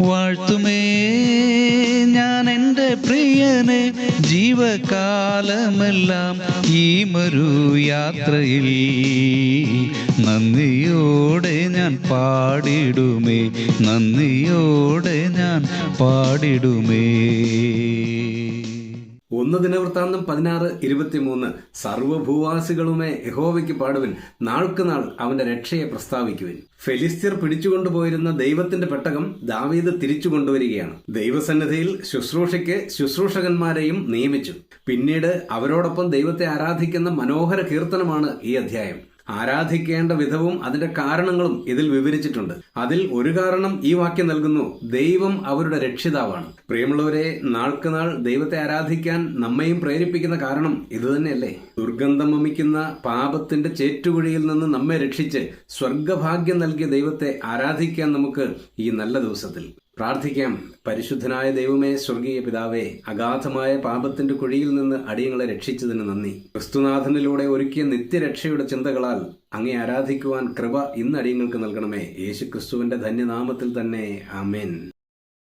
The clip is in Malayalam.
വാഴ്ത്തുമേ. ഞാൻ എന്റെ പ്രിയനെ ജീവകാലമെല്ലാം ഈ മരു യാത്രയിൽ നന്ദിയോടെ ഞാൻ പാടിടുമേ. നന്ദിയോടെ ഞാൻ പാടിടുമേ. ഒന്ന് ദിനവൃത്താന്തം പതിനാറ് ഇരുപത്തിമൂന്ന് സർവഭൂവാസികളുമേ യഹോവയ്ക്ക് പാടുവിൻ. നാൾക്ക് നാൾ അവന്റെ രക്ഷയെ പ്രസ്താവിക്കുവിൻ. ഫെലിസ്തീർ പിടിച്ചുകൊണ്ടുപോയിരുന്ന ദൈവത്തിന്റെ പെട്ടകം ദാവീദ് തിരിച്ചു കൊണ്ടുവരികയാണ് ദൈവസന്നിധിയിൽ ശുശ്രൂഷയ്ക്ക് ശുശ്രൂഷകന്മാരെയും നിയമിച്ചു. പിന്നീട് അവരോടൊപ്പം ദൈവത്തെ ആരാധിക്കുന്ന മനോഹര കീർത്തനമാണ് ഈ അധ്യായം. ആരാധിക്കേണ്ട വിധവും അതിന്റെ കാരണങ്ങളും ഇതിൽ വിവരിച്ചിട്ടുണ്ട്. അതിൽ ഒരു കാരണം ഈ വാക്യം നൽകുന്നു. ദൈവം അവരുടെ രക്ഷിതാവാണ്. പ്രിയമുള്ളവരെ നാൾക്കുനാൾ ദൈവത്തെ ആരാധിക്കാൻ നമ്മയും പ്രേരിപ്പിക്കുന്ന കാരണം ഇതുതന്നെയല്ലേ ദുർഗന്ധം വമിക്കുന്ന പാപത്തിന്റെ ചേറ്റുകുഴിയിൽ നിന്ന് നമ്മെ രക്ഷിച്ച് സ്വർഗഭാഗ്യം നൽകിയ ദൈവത്തെ ആരാധിക്കാൻ നമുക്ക് ഈ നല്ല ദിവസത്തിൽ പ്രാർത്ഥിക്കാം. പരിശുദ്ധനായ ദൈവമേ സ്വർഗീയ പിതാവേ അഗാധമായ പാപത്തിന്റെ കുഴിയിൽ നിന്ന് അടിയങ്ങളെ രക്ഷിച്ചതിന് നന്ദി. ക്രിസ്തുനാഥനിലൂടെ ഒരുക്കിയ നിത്യരക്ഷയുടെ ചിന്തകളാൽ അങ്ങേ ആരാധിക്കുവാൻ കൃപ ഇന്ന് അടിയങ്ങൾക്ക് നൽകണമേ. യേശു ക്രിസ്തുവിന്റെ ധന്യനാമത്തിൽ തന്നെ. ആമേൻ.